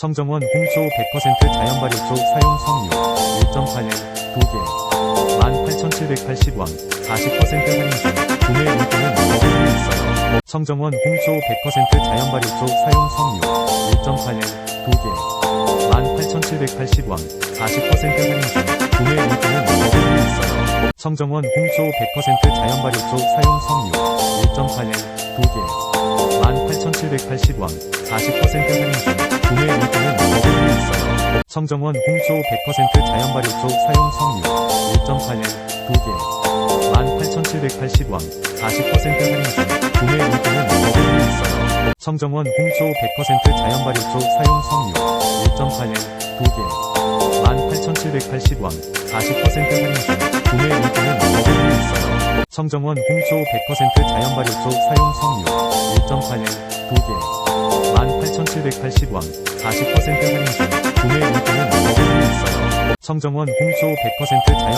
청정원 홍초 100% 자연 발효초 사용 석류 1.8엔 2개 18,780원 40% 할인 중 구매 용품은 어디에 있어요? 청정원 홍초 100% 자연 발효초 사용 석류 1.8엔 2개 18,780원 40% 할인 중 구매 용품은 어디에 있어요? 청정원 홍초 100% 자연 발효초 사용 석류 1.8엔 2개 18,780원 40% 할인 중 구매 용품은 어디에 있어요? 청정원 홍초 100% 자연 발효초 사용 석류 1.8엔 2개 18,780원 40% 할인 중 구매 용품은 어디에 있어요? 청정원 홍초 100% 자연 발효초 사용 석류 1.8엔 2개 18,780원 40% 할인 중 구매 용품은 어디에 있어요? 청정원 홍초 100% 자연 발효초 사용 석류 1.8엔 2개 18,780원 40% 할인 중 구매 용품은 어디에 있어요? 청정원 홍초 100% 자연